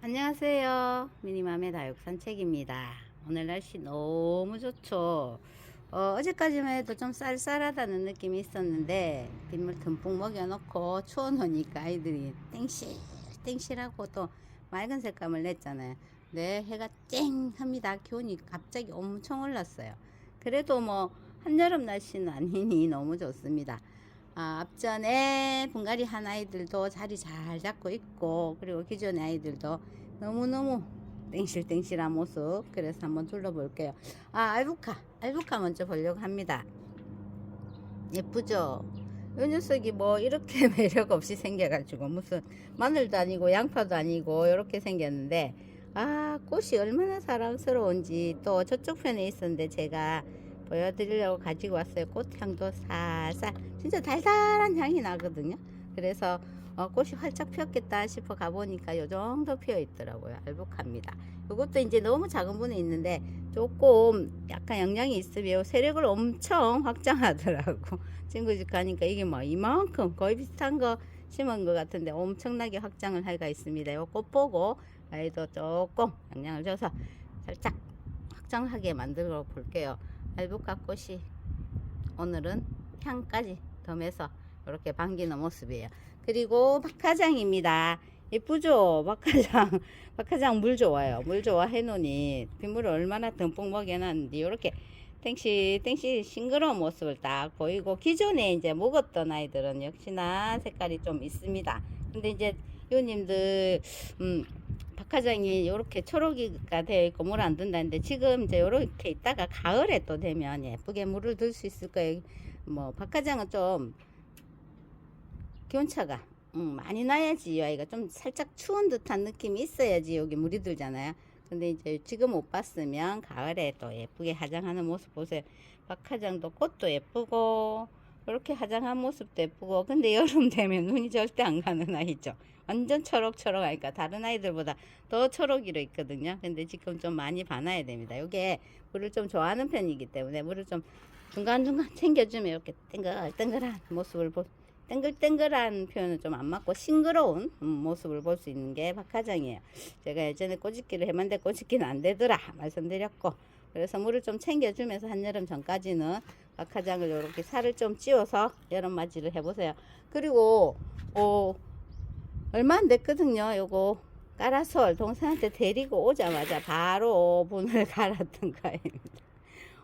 안녕하세요. 미니맘의 다육 산책입니다. 오늘 날씨 너무 좋죠. 어, 어제까지만 해도 좀 쌀쌀하다는 느낌이 있었는데 빗물 듬뿍 먹여놓고 추워놓으니까 아이들이 땡실 땡실하고 또 맑은 색감을 냈잖아요. 네, 해가 쨍 합니다. 기온이 갑자기 엄청 올랐어요. 그래도 뭐 한여름 날씨는 아니니 너무 좋습니다. 아, 앞전에 분갈이 한 아이들도 자리 잘 잡고 있고 그리고 기존의 아이들도 너무너무 땡실땡실한 모습. 그래서 한번 둘러볼게요. 아 알부카. 알부카 먼저 보려고 합니다. 예쁘죠? 이 녀석이 뭐 이렇게 매력 없이 생겨가지고 무슨 마늘도 아니고 양파도 아니고 이렇게 생겼는데 아 꽃이 얼마나 사랑스러운지 또 저쪽 편에 있었는데 제가 보여드리려고 가지고 왔어요. 꽃향도 살살 진짜 달달한 향이 나거든요. 그래서 어, 꽃이 활짝 피었겠다 싶어 가보니까 요 정도 피어 있더라고요. 알복합니다. 이것도 이제 너무 작은 분에 있는데 조금 약간 영양이 있으면 세력을 엄청 확장하더라고. 친구 집 가니까 이게 뭐 이만큼 거의 비슷한 거 심은 것 같은데 엄청나게 확장을 할가 있습니다. 요꽃 보고 아이도 조금 영양을 줘서 살짝 확장하게 만들어 볼게요. 알부카 꽃이 오늘은 향까지 덤해서 이렇게 반기는 모습이에요. 그리고 박하장입니다. 예쁘죠? 박하장. 박하장 물 좋아요. 물 좋아 해 놓으니 빗물을 얼마나 듬뿍 먹여놨는지 이렇게 땡시 땡시 싱그러운 모습을 딱 보이고 기존에 이제 먹었던 아이들은 역시나 색깔이 좀 있습니다. 근데 이제 요님들 음 박하장이 이렇게 초록이가 되어 있고 물 안 든다는데 지금 이제 이렇게 있다가 가을에 또 되면 예쁘게 물을 들 수 있을 거예요. 뭐 박하장은 좀 기온차가 음, 많이 나야지 이 아이가 좀 살짝 추운 듯한 느낌이 있어야지 여기 물이 들잖아요. 근데 이제 지금 못 봤으면 가을에 또 예쁘게 화장하는 모습 보세요. 박하장도 꽃도 예쁘고 이렇게 화장한 모습도 예쁘고 근데 여름 되면 눈이 절대 안 가는 아이죠. 완전 초록초록하니까 다른 아이들보다 더 초록이로 있거든요. 근데 지금 좀 많이 봐놔야 됩니다. 이게 물을 좀 좋아하는 편이기 때문에 물을 좀 중간중간 챙겨주면 이렇게 땡글땡글한 모습을 보, 땡글땡글한 표현은 좀 안 맞고 싱그러운 음, 모습을 볼 수 있는 게 박하장이에요. 제가 예전에 꼬집기를 해봤는데 꼬집기는 안 되더라 말씀드렸고 그래서 물을 좀 챙겨주면서 한여름 전까지는 박하장을 이렇게 살을 좀 찌워서 여름 맞이를 해보세요. 그리고 어, 얼마 안 됐거든요. 요거 까라솔 동생한테 데리고 오자마자 바로 분을 갈았던 거입니다.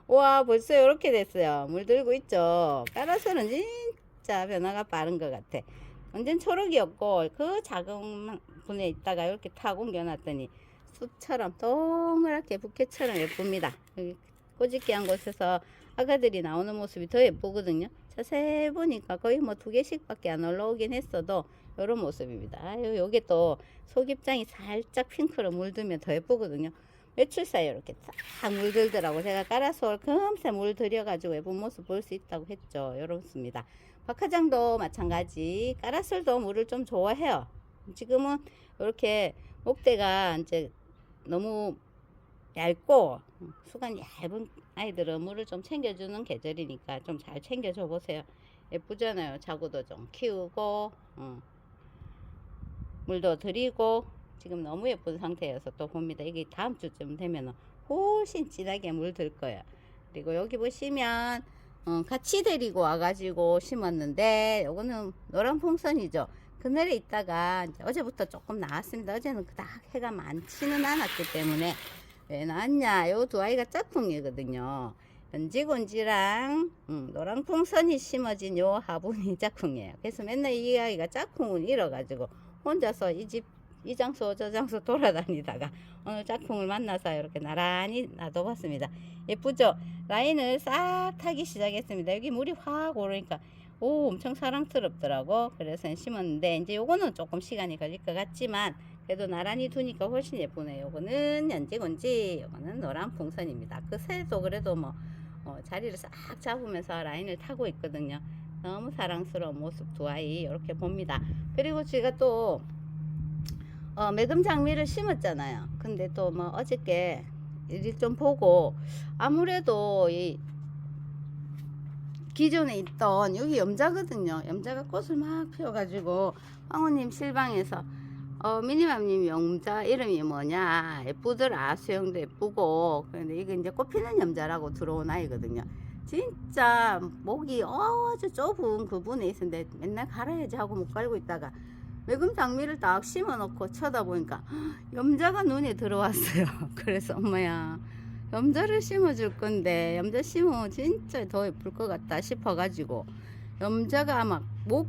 와 벌써 이렇게 됐어요. 물 들고 있죠. 까라솔은 진짜 변화가 빠른 것 같아. 완전 초록이었고 그 작은 분에 있다가 이렇게 타고 옮겨놨더니 숲처럼 동그랗게 부케처럼 예쁩니다. 여기 꼬집기 한 곳에서 아가들이 나오는 모습이 더 예쁘거든요. 자세히 보니까 거의 뭐 두 개씩밖에 안 올라오긴 했어도 이런 모습입니다. 아유, 요게 또 속입장이 살짝 핑크로 물들면 더 예쁘거든요. 며칠 사이에 이렇게 싹 물들더라고. 제가 까라솔 금세 물들여가지고 예쁜 모습 볼 수 있다고 했죠. 이렇습니다. 박하장도 마찬가지. 까라솔도 물을 좀 좋아해요. 지금은 이렇게 목대가 이제 너무 얇고 수간 얇은 아이들은 물을 좀 챙겨주는 계절이니까 좀 잘 챙겨줘 보세요. 예쁘잖아요. 자구도 좀 키우고 어. 물도 드리고 지금 너무 예쁜 상태여서 또 봅니다. 이게 다음 주쯤 되면 훨씬 진하게 물들 거예요. 그리고 여기 보시면 어, 같이 데리고 와가지고 심었는데 요거는 노란 풍선이죠. 그늘에 있다가 어제부터 조금 나왔습니다. 어제는 그닥 해가 많지는 않았기 때문에 왜 나왔냐? 요 두 아이가 짝꿍이거든요. 연지곤지랑 음, 노란 풍선이 심어진 요 화분이 짝꿍이에요. 그래서 맨날 이 아이가 짝꿍을 잃어가지고 혼자서 이 집 이 장소 저 장소 돌아다니다가 오늘 짝꿍을 만나서 이렇게 나란히 놔둬봤습니다. 예쁘죠? 라인을 싹 타기 시작했습니다. 여기 물이 확 오르니까 오 엄청 사랑스럽더라고. 그래서 심었는데 이제 요거는 조금 시간이 걸릴 것 같지만 그래도 나란히 두니까 훨씬 예쁘네요. 요거는 연지곤지, 요거는 노란 풍선입니다. 그 새도 그래도 뭐 어, 자리를 싹 잡으면서 라인을 타고 있거든요. 너무 사랑스러운 모습 두 아이 이렇게 봅니다. 그리고 제가 또 어, 매금 장미를 심었잖아요. 근데 또 뭐 어저께 일좀 보고 아무래도 이 기존에 있던 여기 염자거든요. 염자가 꽃을 막 피워가지고 황후님 실방에서 어 미니맘님 염자 이름이 뭐냐 예쁘더라 수영도 예쁘고 그런데 이게 이제 꽃피는 염자라고 들어온 아이거든요. 진짜 목이 아주 좁은 그 분에 있었는데 맨날 갈아야지 하고 못 갈고 있다가 매금 장미를 딱 심어놓고 쳐다보니까 염자가 눈에 들어왔어요. 그래서 엄마야 염자를 심어줄 건데 염자 심으면 진짜 더 예쁠 것 같다 싶어가지고 염자가 아마 목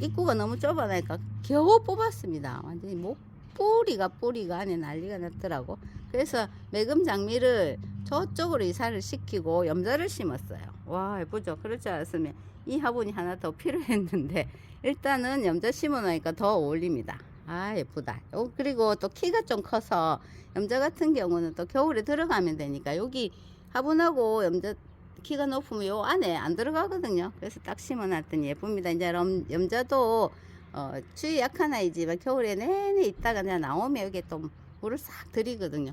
입구가 너무 좁아나니까 겨우 뽑았습니다. 완전히 목 뿌리가 뿌리가 안에 난리가 났더라고. 그래서 매금 장미를 저쪽으로 이사를 시키고 염자를 심었어요. 와 예쁘죠? 그렇지 않았으면 이 화분이 하나 더 필요했는데 일단은 염자 심어놓으니까 더 어울립니다. 아 예쁘다. 요 그리고 또 키가 좀 커서 염자 같은 경우는 또 겨울에 들어가면 되니까 여기 화분하고 염자 키가 높으면 요 안에 안 들어가거든요. 그래서 딱 심어놨더니 예쁩니다. 이제 염, 염자도 어, 추위 약한 아이지만 겨울에 내내 있다가 그냥 나오면 여기 또 물을 싹 들이거든요.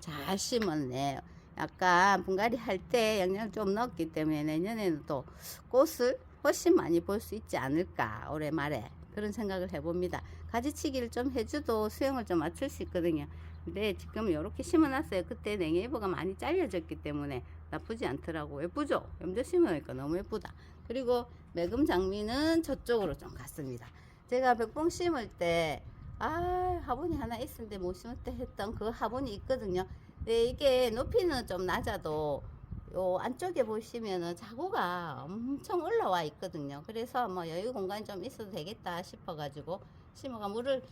잘 심었네. 약간 분갈이 할 때 영양 좀 넣었기 때문에 내년에는 또 꽃을 훨씬 많이 볼 수 있지 않을까 올해 말에 그런 생각을 해봅니다. 가지치기를 좀 해줘도 수영을 좀 맞출 수 있거든요. 근데 지금 이렇게 심어놨어요. 그때 냉해이브가 많이 잘려졌기 때문에 나쁘지 않더라고. 예쁘죠? 염자 심으니까 너무 예쁘다. 그리고 매금 장미는 저쪽으로 좀 갔습니다. 제가 백봉 심을 때, 아, 화분이 하나 있었는데 못때 했던 그 화분이 있거든요. 네, 이게 높이는 좀 낮아도 요 안쪽에 보시면은 자구가 엄청 올라와 있거든요. 그래서 뭐 여유 공간이 좀 있어도 되겠다 싶어 가지고 심어가 물을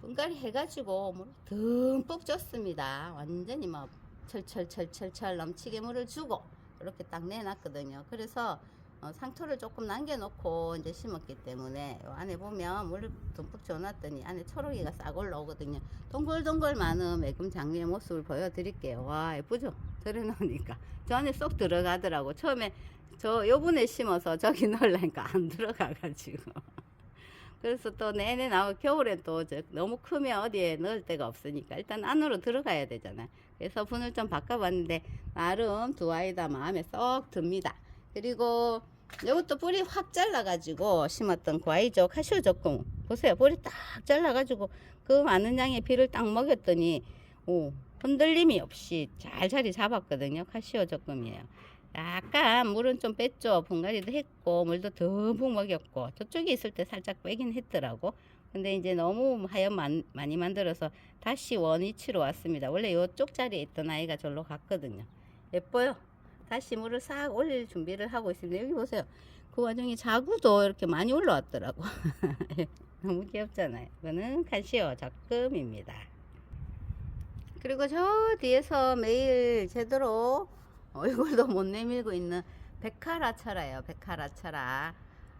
분갈이 해가지고 물을 듬뿍 줬습니다. 완전히 막 철철철철철 넘치게 물을 주고 이렇게 딱 내놨거든요. 그래서 어, 상토를 조금 남겨놓고 이제 심었기 때문에 요 안에 보면 물을 듬뿍 줘놨더니 안에 초록이가 싹 올라오거든요. 동글동글 많은 매금 장미의 모습을 보여드릴게요. 와 예쁘죠? 들여놓으니까 저 안에 쏙 들어가더라고. 처음에 저 요분에 심어서 저기 넣으려니까 안 들어가가지고. 그래서 또 내내 나오 겨울에 또저 너무 크면 어디에 넣을 데가 없으니까 일단 안으로 들어가야 되잖아요. 그래서 분을 좀 바꿔봤는데 나름 두 아이 다 마음에 쏙 듭니다. 그리고 이것도 뿌리 확 잘라가지고 심었던 과이죠 카시오 적공. 보세요. 뿌리 딱 잘라가지고 그 많은 양의 비를 딱 먹였더니 오 흔들림이 없이 잘 자리 잡았거든요. 카시오 적금이에요. 약간 물은 좀 뺐죠. 분갈이도 했고 물도 듬뿍 먹였고 저쪽에 있을 때 살짝 빼긴 했더라고. 근데 이제 너무 만, 많이 만들어서 다시 원위치로 왔습니다. 원래 요쪽 자리에 있던 아이가 절로 갔거든요. 예뻐요 다시 물을 싹 올릴 준비를 하고 있습니다. 여기 보세요. 그 와중에 자구도 이렇게 많이 올라왔더라고. 너무 귀엽잖아요. 이거는 칼시오 적금입니다. 그리고 저 뒤에서 매일 제대로 얼굴도 못 내밀고 있는 백화라차라예요. 백화라차라.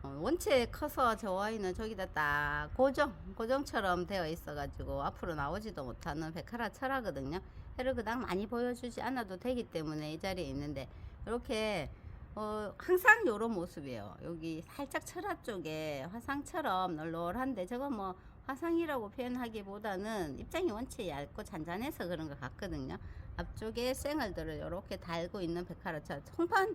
어, 원체 커서 저 아이는 저기다 딱 고정, 고정처럼 되어 있어가지고 앞으로 나오지도 못하는 백화라차라거든요. 해를 그닥 많이 보여주지 않아도 되기 때문에 이 자리에 있는데 이렇게 어, 항상 요런 모습이에요. 여기 살짝 철화 쪽에 화상처럼 널널한데 저거 뭐 화상이라고 표현하기보다는 입장이 원체 얇고 잔잔해서 그런 것 같거든요. 앞쪽에 쌩얼들을 이렇게 달고 있는 백화라차 통판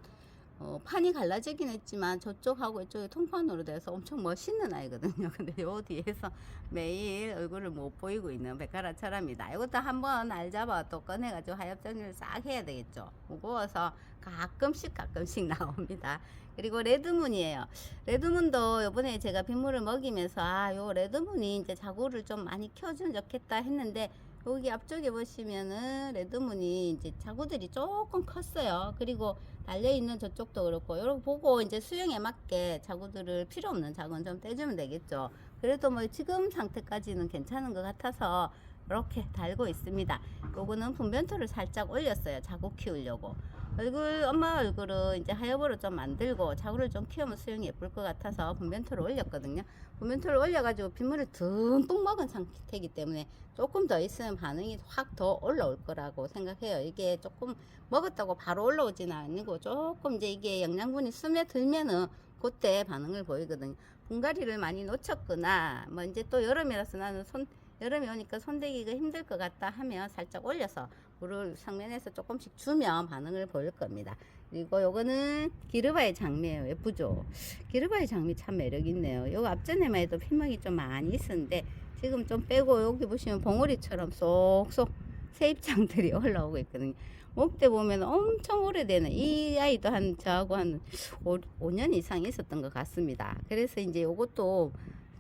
어, 판이 갈라지긴 했지만 저쪽하고 이쪽이 통판으로 돼서 엄청 멋있는 아이거든요. 근데 요 뒤에서 매일 얼굴을 못 보이고 있는 백화라차랍니다. 이것도 한번 알 잡아 또 꺼내가지고 하엽 정리를 싹 해야 되겠죠. 무거워서 가끔씩 가끔씩 나옵니다. 그리고 레드문이에요. 레드문도 요번에 제가 빗물을 먹이면서 아, 요 레드문이 이제 자구를 좀 많이 키워주면 좋겠다 했는데 여기 앞쪽에 보시면은 레드문이 이제 자구들이 조금 컸어요. 그리고 달려 있는 저쪽도 그렇고 이렇게 보고 이제 수영에 맞게 자구들을 필요 없는 자구는 좀 떼주면 되겠죠. 그래도 뭐 지금 상태까지는 괜찮은 것 같아서 이렇게 달고 있습니다. 요거는 분변토를 살짝 올렸어요. 자구 키우려고. 얼굴 엄마 얼굴은 이제 하엽으로 좀 만들고 자구를 좀 키우면 수영이 예쁠 것 같아서 분변토를 올렸거든요. 분변토를 올려가지고 빗물을 듬뿍 먹은 상태이기 때문에 조금 더 있으면 반응이 확 더 올라올 거라고 생각해요. 이게 조금 먹었다고 바로 올라오지는 아니고 조금 이제 이게 영양분이 스며들면은 그때 반응을 보이거든요. 분갈이를 많이 놓쳤거나 뭐 이제 또 여름이라서 나는 손 여름이 오니까 손대기가 힘들 것 같다 하면 살짝 올려서 물을 상면에서 조금씩 주면 반응을 보일 겁니다. 그리고 요거는 기르바의 장미예요. 예쁘죠? 기르바의 장미 참 매력 있네요. 요거 앞전에만 해도 피막이 좀 많이 있었는데 지금 좀 빼고 여기 보시면 봉오리처럼 쏙쏙 세입장들이 올라오고 있거든요. 목대 보면 엄청 오래되는 이 아이도 한 저하고 한 5, 5년 이상 있었던 것 같습니다. 그래서 이제 요것도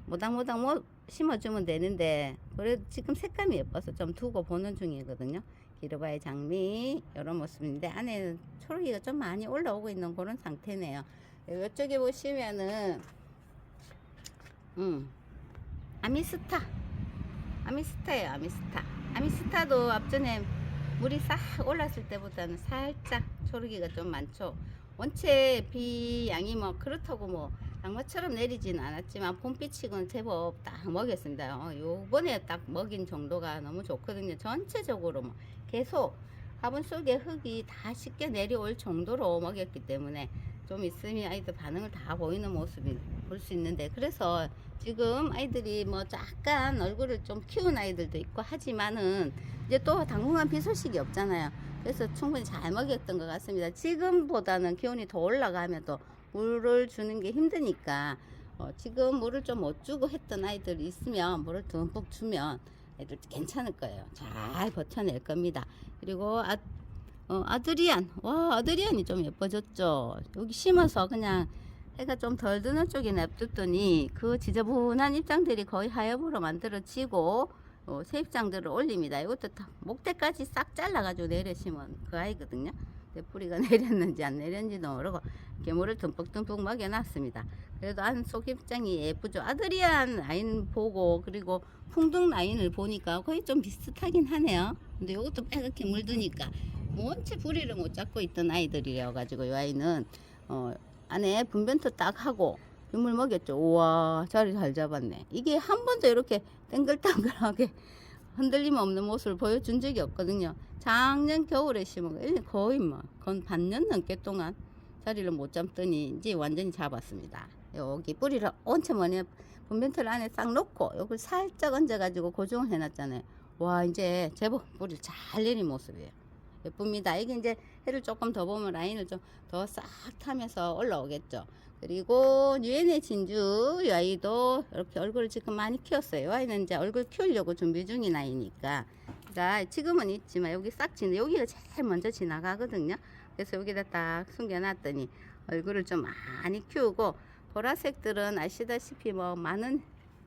모닥모닥 뭐 심어주면 되는데 그래도 지금 색감이 예뻐서 좀 두고 보는 중이거든요. 기르바의 장미 이런 모습인데 안에는 초록이가 좀 많이 올라오고 있는 그런 상태네요. 이쪽에 보시면은 음 아미스타 아미스타예요 아미스타 아미스타도 앞전에 물이 싹 올랐을 때보다는 살짝 초록이가 좀 많죠. 원체 비 양이 뭐 그렇다고 뭐 장마처럼 내리진 않았지만 봄비치고는 제법 딱 먹였습니다. 어, 요번에 딱 먹인 정도가 너무 좋거든요. 전체적으로 뭐 계속 화분 속에 흙이 다 쉽게 내려올 정도로 먹였기 때문에 좀 있으면 아이들 반응을 다 보이는 모습이 볼 수 있는데 그래서 지금 아이들이 뭐 약간 얼굴을 좀 키운 아이들도 있고 하지만은 이제 또 당분간 비 소식이 없잖아요. 그래서 충분히 잘 먹였던 것 같습니다. 지금보다는 기온이 더 올라가면 또 물을 주는 게 힘드니까 어, 지금 물을 좀 못 주고 했던 아이들이 있으면 물을 듬뿍 주면 애들 괜찮을 거예요. 잘 버텨낼 겁니다. 그리고 아, 어, 아드리안, 와 아드리안이 좀 예뻐졌죠. 여기 심어서 그냥 해가 좀 덜 드는 쪽에 냅뒀더니 그 지저분한 입장들이 거의 하엽으로 만들어지고 어, 새 입장들을 올립니다. 이것도 다 목대까지 싹 잘라가지고 내려 심은 그 아이거든요. 뿌리가 내렸는지 안 내렸는지도 모르고 개물을 듬뿍듬뿍 먹여놨습니다. 그래도 안 속 입장이 예쁘죠. 아드리안 라인 보고 그리고 풍등 라인을 보니까 거의 좀 비슷하긴 하네요. 근데 이것도 빨갛게 물드니까 원체 뿌리를 못 잡고 있던 아이들이라 가지고 이 아이는 어, 안에 분변토 딱 하고 유물 먹였죠. 우와 자리 잘 잡았네. 이게 한 번도 이렇게 땡글땡글하게 흔들림 없는 모습을 보여준 적이 없거든요. 작년 겨울에 심은 거, 1년 거의 뭐, 건 반년 넘게 동안 자리를 못 잡더니 이제 완전히 잡았습니다. 여기 뿌리를 온체 뭐냐, 분변틀 안에 싹 놓고, 여기 살짝 얹어가지고 고정을 해놨잖아요. 와, 이제 제법 뿌리를 잘 내린 모습이에요. 예쁩니다. 이게 이제 해를 조금 더 보면 라인을 좀 더 싹 타면서 올라오겠죠. 그리고 유엔의 진주 이 아이도 이렇게 얼굴을 지금 많이 키웠어요. 이 아이는 이제 얼굴 키우려고 준비 중인 아이니까. 그러니까 지금은 있지만 여기 싹 지나 여기가 제일 먼저 지나가거든요. 그래서 여기다 딱 숨겨놨더니 얼굴을 좀 많이 키우고 보라색들은 아시다시피 뭐 많은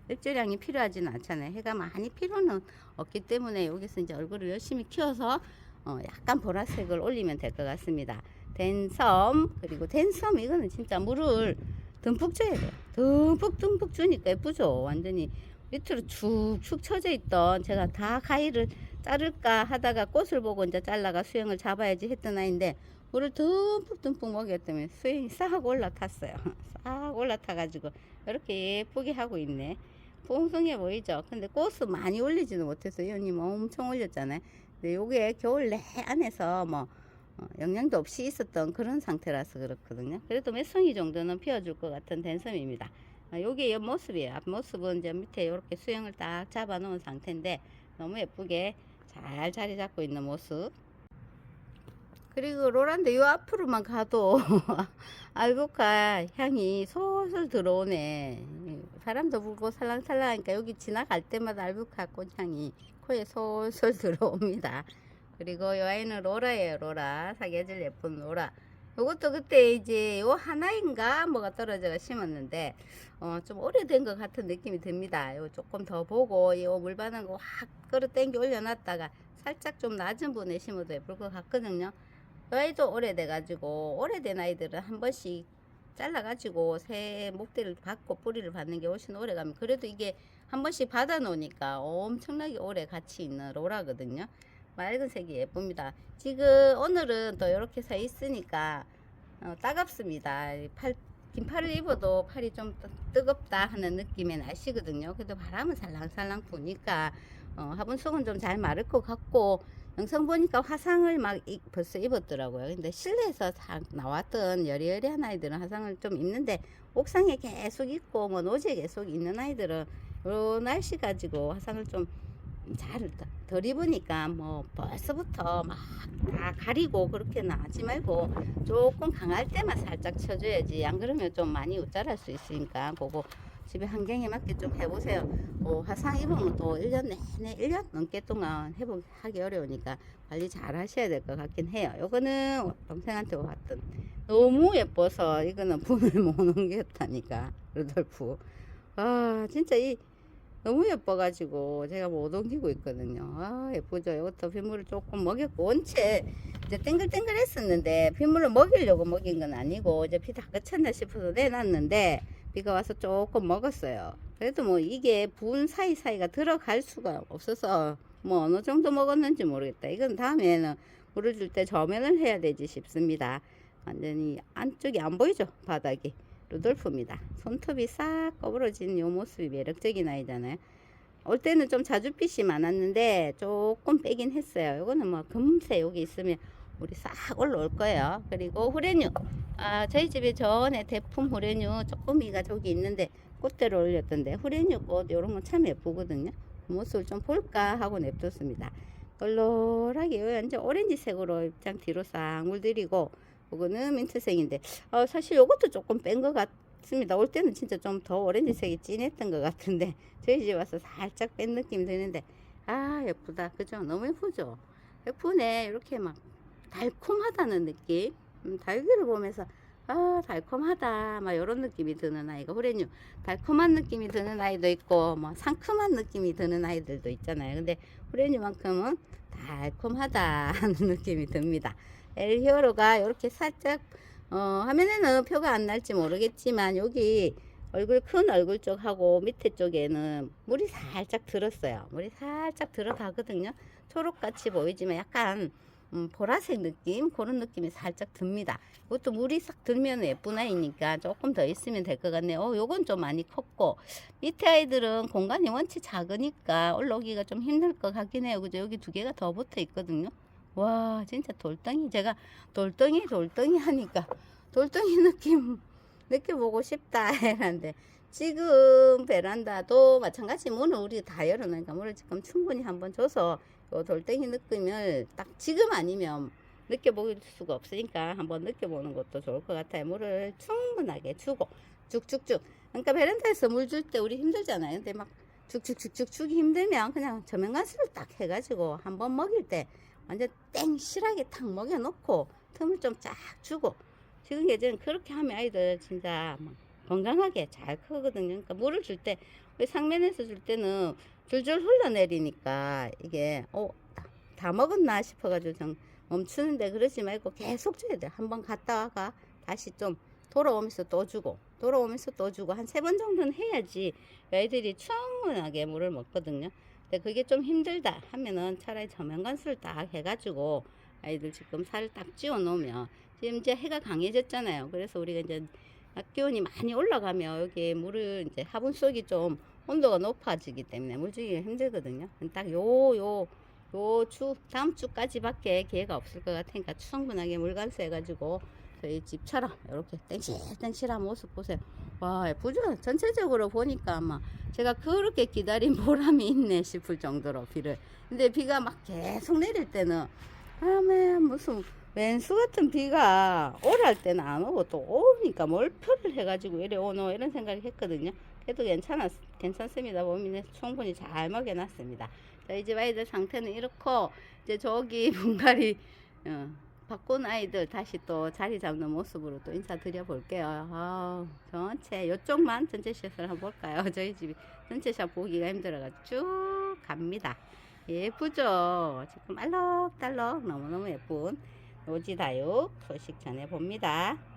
일조량이 필요하지는 않잖아요. 해가 많이 필요는 없기 때문에 여기서 이제 얼굴을 열심히 키워서 어, 약간 보라색을 올리면 될 것 같습니다. 댄섬 그리고 댄섬 이거는 진짜 물을 듬뿍 줘야 돼요. 듬뿍 듬뿍 주니까 예쁘죠. 완전히 밑으로 축축 처져 있던 제가 다 가위를 자를까 하다가 꽃을 보고 이제 잘라가 수영을 잡아야지 했던 아이인데 물을 듬뿍 듬뿍 먹였더니 수영이 싹 올라탔어요. 싹 올라타 가지고 이렇게 예쁘게 하고 있네. 풍성해 보이죠? 근데 꽃을 많이 올리지는 못해서 이언님 엄청 올렸잖아요. 근데 요게 겨울 내 안에서 뭐 어, 영양도 없이 있었던 그런 상태라서 그렇거든요. 그래도 몇 송이 정도는 피워줄 것 같은 댄섬입니다. 아, 요게 옆 모습이에요. 앞 모습은 이제 밑에 이렇게 수영을 딱 잡아 놓은 상태인데 너무 예쁘게 잘 자리 잡고 있는 모습. 그리고 로란데 요 앞으로만 가도 알보카 향이 솔솔 들어오네. 바람도 불고 살랑살랑하니까 여기 지나갈 때마다 알보카 꽃향이 코에 솔솔 들어옵니다. 그리고 이 아이는 로라예요, 로라. 사계절 예쁜 로라. 요것도 그때 이제 요 하나인가 뭐가 떨어져가 심었는데 어, 좀 오래된 것 같은 느낌이 듭니다. 요 조금 더 보고 요 물바는 거확 끌어당겨 올려놨다가 살짝 좀 낮은 분에 심어도 예쁠 것 같거든요. 요 아이도 오래돼가지고 오래된 아이들은 한 번씩 잘라가지고 새 목대를 받고 뿌리를 받는 게 훨씬 오래 가면 그래도 이게 한 번씩 받아 놓으니까 엄청나게 오래 같이 있는 로라거든요. 맑은 색이 예쁩니다. 지금 오늘은 또 이렇게 서 있으니까 어, 따갑습니다. 팔, 긴 팔을 입어도 팔이 좀 뜨- 뜨겁다 하는 느낌의 날씨거든요. 그래도 바람은 살랑살랑 부니까 어, 화분 속은 좀 잘 마를 것 같고 영상 보니까 화상을 막 이- 벌써 입었더라고요. 근데 실내에서 다 나왔던 여리여리한 아이들은 화상을 좀 입는데 옥상에 계속 있고 뭐 노지에 계속 있는 아이들은 요 날씨 가지고 화상을 좀 잘 덜 입으니까 뭐 벌써부터 막 다 가리고 그렇게는 하지 말고 조금 강할 때만 살짝 쳐줘야지 안 그러면 좀 많이 우짜할 수 있으니까 그거 집에 환경에 맞게 좀 해보세요. 어, 화상 입으면 또 1년 내내 1년 넘게 동안 회복하기 어려우니까 관리 잘 하셔야 될 것 같긴 해요. 요거는 동생한테 왔던 너무 예뻐서 이거는 분을 못 옮겼다니까 루돌프. 아 진짜 이 너무 예뻐가지고 제가 못 옮기고 있거든요. 아 예쁘죠. 이것도 빗물을 조금 먹였고 원체 이제 땡글땡글 했었는데 빗물을 먹이려고 먹인 건 아니고 이제 비다 그쳤나 싶어서 내놨는데 비가 와서 조금 먹었어요. 그래도 뭐 이게 분 사이사이가 들어갈 수가 없어서 뭐 어느 정도 먹었는지 모르겠다. 이건 다음에는 물을 줄 때 저면을 해야 되지 싶습니다. 완전히 안쪽이 안 보이죠 바닥이. 루돌프입니다. 손톱이 싹 꺼부러진 요 모습이 매력적인 아이잖아요. 올 때는 좀 자주빛이 많았는데 조금 빼긴 했어요. 이거는 뭐 금세 여기 있으면 물이 싹 올라올 거예요. 그리고 후레뉴. 아, 저희 집에 전에 대품 후레뉴 조금이가 저기 있는데 꽃대로 올렸던데 후레뉴 꽃 이런 건 참 예쁘거든요. 그 모습을 좀 볼까 하고 냅뒀습니다. 얼얼하게 완전 오렌지색으로 입장 뒤로 싹 물들이고 이거는 민트색인데 어, 사실 이것도 조금 뺀 것 같습니다. 올 때는 진짜 좀 더 오렌지색이 진했던 것 같은데 저희 집 와서 살짝 뺀 느낌이 드는데 아 예쁘다. 그죠? 너무 예쁘죠? 예쁘네. 이렇게 막 달콤하다는 느낌? 음, 달걀을 보면서 아 달콤하다. 막 이런 느낌이 드는 아이가. 후레뉴 달콤한 느낌이 드는 아이도 있고 뭐 상큼한 느낌이 드는 아이들도 있잖아요. 근데 후레뉴만큼은 달콤하다 하는 느낌이 듭니다 엘히어로가 이렇게 살짝 어, 화면에는 표가 안 날지 모르겠지만 여기 얼굴 큰 얼굴 쪽하고 밑에 쪽에는 물이 살짝 들었어요. 물이 살짝 들어가거든요. 초록같이 보이지만 약간 음, 보라색 느낌 그런 느낌이 살짝 듭니다. 이것도 물이 싹 들면 예쁜 아이니까 조금 더 있으면 될 것 같네요. 어, 요건 좀 많이 컸고 밑에 아이들은 공간이 원체 작으니까 올라오기가 좀 힘들 것 같긴 해요. 그죠? 여기 두 개가 더 붙어 있거든요. 와 진짜 돌덩이. 제가 돌덩이 돌덩이 하니까 돌덩이 느낌 느껴보고 싶다 했는데 지금 베란다도 마찬가지. 문을 우리 다 열어놓으니까 문을 지금 충분히 한번 줘서 요 돌덩이 느낌을 딱 지금 아니면 느껴볼 수가 없으니까 한번 느껴보는 것도 좋을 것 같아요. 물을 충분하게 주고 쭉쭉쭉. 그러니까 베란다에서 물 줄 때 우리 힘들잖아요. 근데 막 쭉쭉쭉쭉 주기 힘들면 그냥 저면가스를 딱 해가지고 한번 먹일 때 완전 땡실하게 탁 먹여놓고 틈을 좀 쫙 주고 지금 예전 그렇게 하면 아이들 진짜 막 건강하게 잘 크거든요. 그러니까 물을 줄 때 상면에서 줄 때는 줄줄 흘러내리니까 이게 어, 다, 다 먹었나 싶어가지고 좀 멈추는데 그러지 말고 계속 줘야 돼. 한번 갔다 와가 다시 좀 돌아오면서 또 주고 돌아오면서 또 주고 한 세 번 정도는 해야지 아이들이 충분하게 물을 먹거든요. 근데 그게 좀 힘들다 하면은 차라리 저면관수를 딱 해가지고 아이들 지금 살을 딱 찌워 놓으면 지금 이제 해가 강해졌잖아요. 그래서 우리가 이제 낮 기온이 많이 올라가면 여기 물을 이제 화분 속이 좀 온도가 높아지기 때문에 물 주기가 힘들거든요. 딱 요 요 요 주 다음 주까지밖에 기회가 없을 것 같으니까 충분하게 물 간수해가지고 저희 집처럼 이렇게 땡실땡실한 모습 보세요. 와 예쁘죠? 전체적으로 보니까 아마 제가 그렇게 기다린 보람이 있네 싶을 정도로 비를. 근데 비가 막 계속 내릴 때는 아메 무슨 왼수 같은 비가 오랄 때는 안 오고 또 오니까 몰표를 해가지고 이래 오노 이런 생각을 했거든요. 그래도 괜찮았, 괜찮습니다. 몸이 충분히 잘 먹여놨습니다. 저희 집 아이들 상태는 이렇고 이제 저기 분갈이 어, 바꾼 아이들 다시 또 자리 잡는 모습으로 또 인사드려 볼게요. 아, 전체 이쪽만 전체 샷을 한번 볼까요? 저희 집이 전체 샷 보기가 힘들어가지고 쭉 갑니다. 예쁘죠? 지금 알록달록 너무너무 예쁜 노지다육 소식 전해봅니다.